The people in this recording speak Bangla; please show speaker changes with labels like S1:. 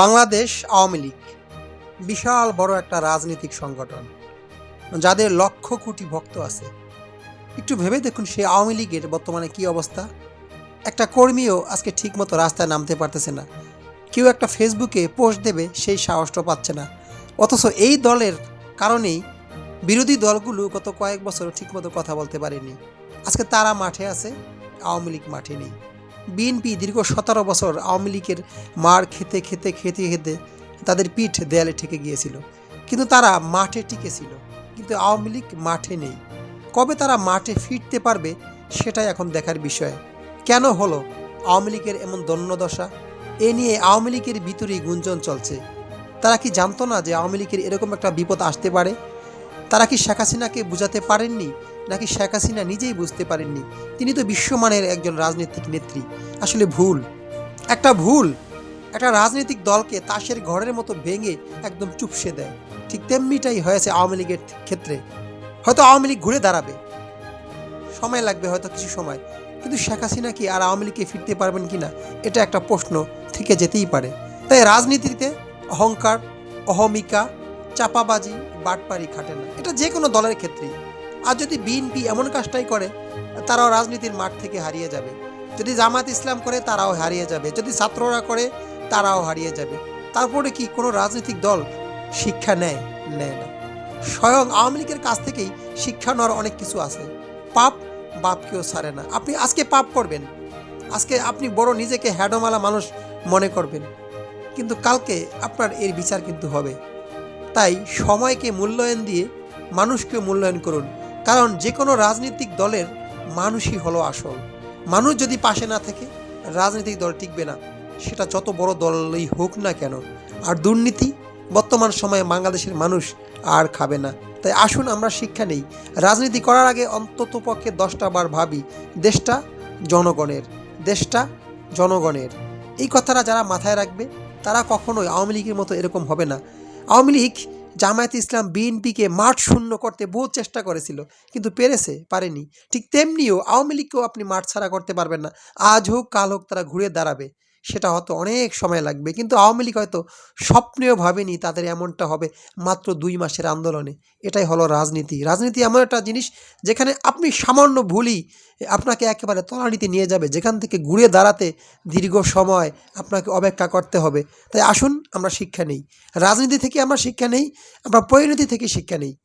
S1: বাংলাদেশ আওয়ামী লীগ, বিশাল বড় একটা রাজনৈতিক সংগঠন, যাদের লক্ষ কোটি ভক্ত আছে। একটু ভেবে দেখুন সেই আওয়ামী লীগের বর্তমানে কি অবস্থা। একটা কর্মীও আজকে ঠিকমতো রাস্তায় নামতে পারতেছে না। কেউ একটা ফেসবুকে পোস্ট দেবে, সেই সাহসটা পাচ্ছে না। অথচ এই দলের কারণেই বিরোধী দলগুলো গত কয়েক বছর ঠিকমতো কথা বলতে পারেনি। আজকে তারা মাঠে আছে, আওয়ামী লীগ মাঠে নেই। বিএনপি দীর্ঘ সতেরো বছর আওয়ামী লীগের মার খেতে খেতে খেতে খেতে তাদের পিঠ দেয়ালে ঠেকে গিয়েছিল। কিন্তু তারা মাঠে টিকেছিল। কিন্তু আওয়ামী লীগ মাঠে নেই। কবে তারা মাঠে ফিরতে পারবে সেটাই এখন দেখার বিষয়। কেন হলো আওয়ামী লীগের এমন দন্যদশা এ নিয়ে আওয়ামী লীগের ভিতরেই গুঞ্জন চলছে। তারা কি জানতো না যে আওয়ামী লীগের এরকম একটা বিপদ আসতে পারে? তারা কি শেখ হাসিনাকে বুঝাতে পারেননি? নাকি শেখ হাসিনা নিজেই বুঝতে পারেননি? তিনি তো বিশ্বমানের একজন রাজনৈতিক নেত্রী। আসলে ভুল। একটা ভুল। একটা রাজনৈতিক দলকে তাসের ঘরের মতো ভেঙে একদম চুপসে দেয়। ঠিক তেমনিটাই হয়েছে আওয়ামী লীগের ক্ষেত্রে। হয়তো আওয়ামী লীগ ঘুরে দাঁড়াবে। সময় লাগবে হয়তো কিছু সময়। কিন্তু শেখ হাসিনা কি আর আওয়ামী লীগকে ফিরতে পারবেন কি না এটা একটা প্রশ্ন থেকে যেতেই পারে। তাই রাজনীতিতে অহংকার, অহমিকা চাপাবাজি, বাটপারি খাটে না। এটা যে কোনো দলের ক্ষেত্রেই। আর যদি বিএনপি এমন কাজটাই করে, তারাও রাজনীতির মাঠ থেকে হারিয়ে যাবে। যদি জামাত ইসলাম করে, তারাও হারিয়ে যাবে। যদি ছাত্ররা করে, তারাও হারিয়ে যাবে। তারপরে কি কোনো রাজনৈতিক দল শিক্ষা নেয়? নেয় না। স্বয়ং আওয়ামী লীগের কাছ থেকেই শিক্ষা নেওয়ার অনেক কিছু আছে। পাপ বাপকেও ছাড়ে না। আপনি আজকে পাপ করবেন। আজকে আপনি বড় নিজেকে হ্যাডোমালা মানুষ মনে করবেন। কিন্তু কালকে আপনার এর বিচার কিন্তু হবে। তাই সময়কে মূল্যায়ন দিয়ে মানুষকে মূল্যায়ন করুন। কারণ যে কোনো রাজনৈতিক দলের মানুষই হলো আসল। মানুষ যদি পাশে না থাকে, রাজনৈতিক দল টিকবে না। সেটা যত বড় দলই হোক না কেন। আর দুর্নীতি, বর্তমান সময়ে বাংলাদেশের মানুষ আর খাবে না। তাই আসুন আমরা শিক্ষা নেই। রাজনীতি করার আগে অন্তত পক্ষে দশটা বার ভাবি, দেশটা জনগণের দেশটা জনগণের। এই কথাটা যারা মাথায় রাখবে, তারা কখনোই আওয়ামী লীগের মতো এরকম হবে না। আওয়ামী লীগ জামায়াত ইসলাম বিএনপিকে মাঠ শূন্য করতে বহু চেষ্টা করেছিল, কিন্তু পেরেছে, পারেনি। ঠিক তেমনিও আওয়ামী লীগকেও আপনি মাঠ ছাড়া করতে পারবেন না। আজ হোক, কাল হোক, তারা ঘুরে দাঁড়াবে। সেটা হয়তো অনেক সময় লাগবে। কিন্তু আওয়ামী লীগ হয়তো স্বপ্নেও ভাবেনি তাদের এমনটা হবে মাত্র দুই মাসের আন্দোলনে। এটাই হলো রাজনীতি। রাজনীতি এমন একটা জিনিস যেখানে আপনি সামান্য ভুলই আপনাকে একেবারে তলানিতে নিয়ে যাবে। যেখান থেকে ঘুরে দাঁড়াতে দীর্ঘ সময় আপনাকে অপেক্ষা করতে হবে। তাই আসুন, আমরা শিক্ষা নেই। রাজনীতি থেকে আমরা শিক্ষা নেই, আমরা পরিণতি থেকে শিক্ষা নেই।